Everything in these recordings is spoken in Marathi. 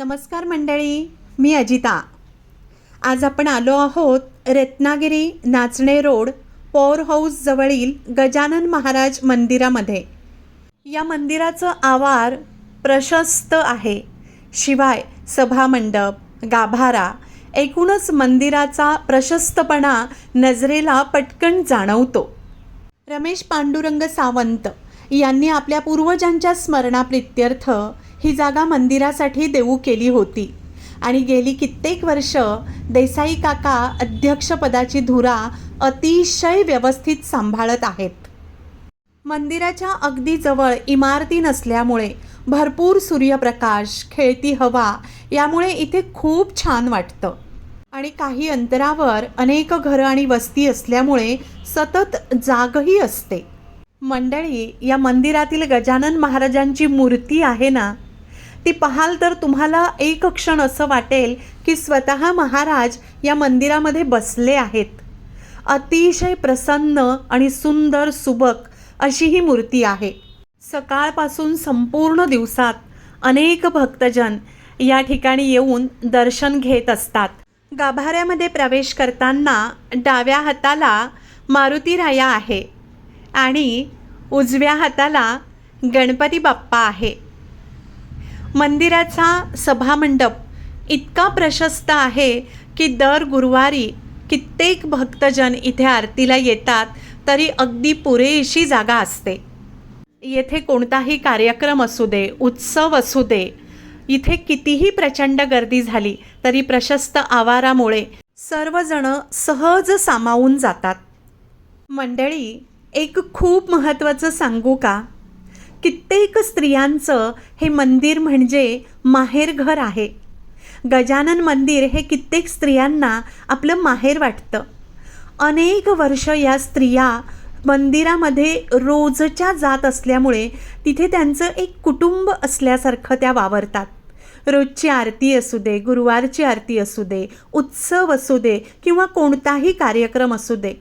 नमस्कार मंडळी मी अजिता. आज आपण आलो आहोत Ratnagiri Nachane road power house जवळील गजानन महाराज मंदिरामध्ये. या मंदिराचं आवार प्रशस्त आहे. शिवाय सभामंडप गाभारा एकूणच मंदिराचा प्रशस्तपणा नजरेला पटकन जाणवतो. रमेश पांडुरंग सावंत यांनी आपल्या पूर्वजांच्या स्मरणाप्रित्यर्थ ही जागा मंदिरासाठी देऊ केली होती. आणि गेली कित्येक वर्ष देसाई काका अध्यक्षपदाची धुरा अतिशय व्यवस्थित सांभाळत आहेत. मंदिराच्या अगदी जवळ इमारती नसल्यामुळे भरपूर सूर्यप्रकाश खेळती हवा यामुळे इथे खूप छान वाटतं. आणि काही अंतरावर अनेक घरं आणि वस्ती असल्यामुळे सतत जागही असते. मंडळी या मंदिरातील गजानन महाराजांची मूर्ती आहे ना? ती पाहाल तर तुम्हाला एक क्षण असं वाटेल की स्वतः महाराज या मंदिरामध्ये बसले आहेत. अतिशय प्रसन्न आणि सुंदर सुबक अशी ही मूर्ती आहे. सकाळपासून संपूर्ण दिवसात अनेक भक्तजन या ठिकाणी येऊन दर्शन घेत असतात. गाभाऱ्यामध्ये प्रवेश करताना डाव्या हाताला मारुतीराया आहे आणि उजव्या हाताला गणपती बाप्पा आहे. मंदिराचा सभामंडप इतका प्रशस्त आहे की दर गुरुवारी कित्येक भक्तजन इथे आरतीला येतात तरी अगदी पुरेशी जागा असते. येथे कोणताही कार्यक्रम असू दे उत्सव असू दे इथे कितीही प्रचंड गर्दी झाली तरी प्रशस्त आवारामुळे सर्वजण सहज सामावून जातात. मंडळी एक खूप महत्त्वाचं सांगू का? कित्येक स्त्रियांचं हे मंदिर म्हणजे माहेरघर आहे. गजानन मंदिर हे कित्येक स्त्रियांना आपलं माहेर वाटतं. अनेक वर्ष या स्त्रिया मंदिरामध्ये रोजच्या जात असल्यामुळे तिथे त्यांचं एक कुटुंब असल्यासारखं त्या वावरतात. रोजची आरती असू दे गुरुवारची आरती असू दे उत्सव असू दे किंवा कोणताही कार्यक्रम असू दे.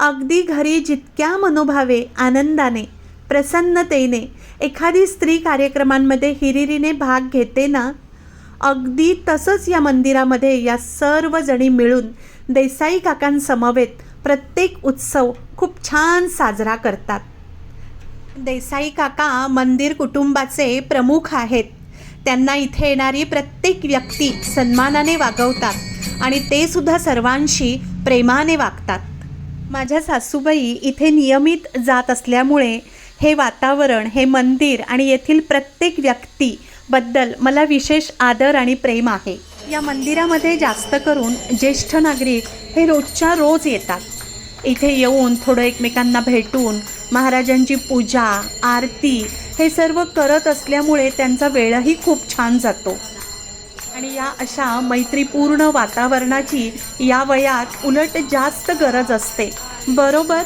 अगदी घरी जितक्या मनोभावे आनंदाने प्रसन्नतेने एखादी स्त्री कार्यक्रमांमध्ये हिरिरीने भाग घेते ना? अगदी तसंच या मंदिरामध्ये या सर्वजणी मिळून देसाई काकांसमवेत प्रत्येक उत्सव खूप छान साजरा करतात. देसाई काका मंदिर कुटुंबाचे प्रमुख आहेत. त्यांना इथे येणारी प्रत्येक व्यक्ती सन्मानाने वागवतात आणि ते सुद्धा सर्वांशी प्रेमाने वागतात. माझ्या सासूबाई इथे नियमित जात असल्यामुळे हे वातावरण हे मंदिर आणि येथील प्रत्येक व्यक्तीबद्दल मला विशेष आदर आणि प्रेम आहे. या मंदिरामध्ये जास्त करून ज्येष्ठ नागरिक हे रोजच्या रोज येतात. इथे येऊन थोडं एकमेकांना भेटून महाराजांची पूजा आरती हे सर्व करत असल्यामुळे त्यांचा वेळही खूप छान जातो. आणि या अशा मैत्रीपूर्ण वातावरणाची या वयात उलट जास्त गरज असते. बरोबर?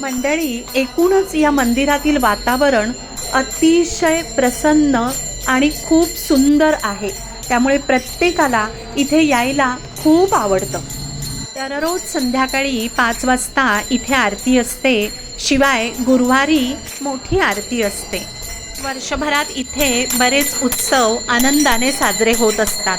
मंडळी एकूणच या मंदिरातील वातावरण अतिशय प्रसन्न आणि खूप सुंदर आहे. त्यामुळे प्रत्येकाला इथे यायला खूप आवडतं. दररोज संध्याकाळी पाच वाजता इथे आरती असते. शिवाय गुरुवारी मोठी आरती असते. वर्षभरात इथे बरेच उत्सव आनंदाने साजरे होत असतात.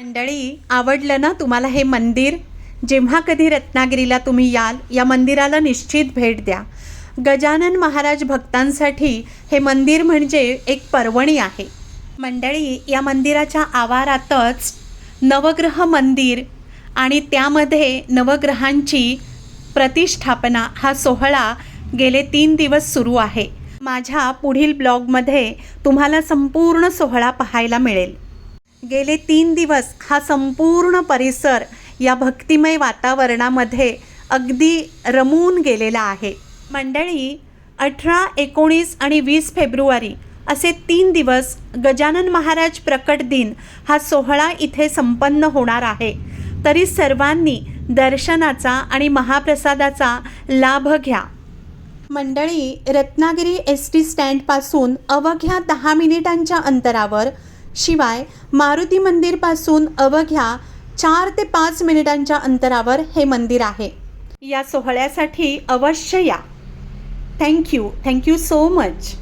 मंडळी आवडलं ना तुम्हाला हे मंदिर? जेव्हा कधी रत्नागिरीला तुम्ही याल या मंदिराला निश्चित भेट द्या. गजानन महाराज भक्तांसाठी हे मंदिर म्हणजे एक पर्वणी आहे. मंडळी या मंदिराच्या आवारातच नवग्रह मंदिर आणि त्यामध्ये नवग्रहांची प्रतिष्ठापना हा सोहळा गेले तीन दिवस सुरू आहे. माझ्या पुढील ब्लॉगमध्ये तुम्हाला संपूर्ण सोहळा पाहायला मिळेल. गेले तीन दिवस हा संपूर्ण परिसर या भक्तिमय वातावरणामध्ये अगदी रमून गेलेला आहे. मंडळी अठरा एकोणीस आणि वीस फेब्रुवारी असे तीन दिवस गजानन महाराज प्रकट दिन हा सोहळा इथे संपन्न होणार आहे. तरी सर्वांनी दर्शनाचा आणि महाप्रसादाचा लाभ घ्या. मंडळी रत्नागिरी एस टी स्टँडपासून अवघ्या दहा मिनिटांच्या अंतरावर शिवाय मारुती मंदिरपासून अवघ्या चार ते पाच मिनिटांच्या अंतरावर हे मंदिर आहे. या सोहळ्यासाठी अवश्य या. Thank you thank you so much